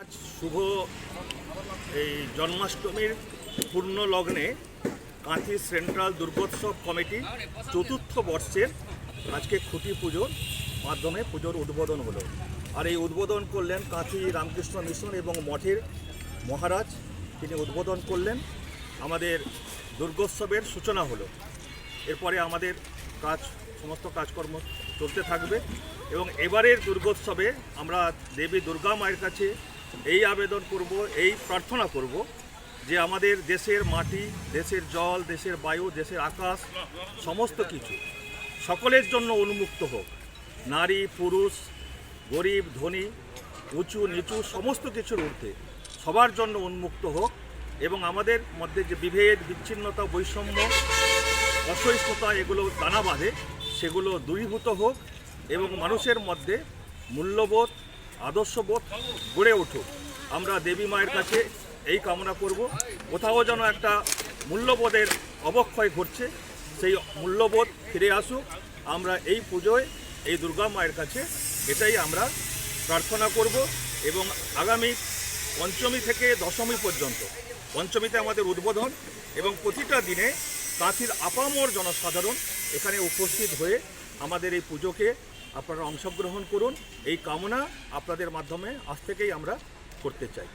আজ শুভ এই জন্মাষ্টমীর পূর্ণ লগ্নে কাঁথি সেন্ট্রাল দুর্গোৎসব কমিটি চতুর্থ বর্ষের আজকে খুঁটি পুজোর মাধ্যমে পুজোর উদ্বোধন হলো। আর এই উদ্বোধন করলেন কাঁথি রামকৃষ্ণ মিশন এবং মঠের মহারাজ। তিনি উদ্বোধন করলেন, আমাদের দুর্গোৎসবের সূচনা হলো। এরপরে আমাদের কাজ, সমস্ত কাজকর্ম চলতে থাকবে এবং এবারের দুর্গোৎসবে আমরা দেবী দুর্গা মায়ের কাছে এই আবেদন করব, এই প্রার্থনা করব যে আমাদের দেশের মাটি, দেশের জল, দেশের বায়ু, দেশের আকাশ, সমস্ত কিছু সকলের জন্য উন্মুক্ত হোক। নারী, পুরুষ, গরিব, ধনী, উঁচু, নিচু, সমস্ত কিছুর ঊর্ধ্বে সবার জন্য উন্মুক্ত হোক এবং আমাদের মধ্যে যে বিভেদ, বিচ্ছিন্নতা, বৈষম্য, অসহিষ্ণুতা এগুলো দানা বাঁধে, সেগুলো দূরীভূত হোক এবং মানুষের মধ্যে মূল্যবোধ আদর্শবোধ গড়ে উঠুক। আমরা দেবী মায়ের কাছে এই কামনা করব। কোথাও যেন একটা মূল্যবোধের অবক্ষয় ঘটছে, সেই মূল্যবোধ ফিরে আসুক। আমরা এই পুজোয় এই দুর্গা মায়ের কাছে এটাই আমরা প্রার্থনা করব এবং আগামী পঞ্চমী থেকে দশমী পর্যন্ত, পঞ্চমীতে আমাদের উদ্বোধন এবং প্রতিটা দিনে কাঁথির আপামর জনসাধারণ এখানে উপস্থিত হয়ে আমাদের এই পুজোকে আপনারা অংশগ্রহণ করুন। এই কামনা আপনাদের মাধ্যমে আজ থেকেই আমরা করতে চাই।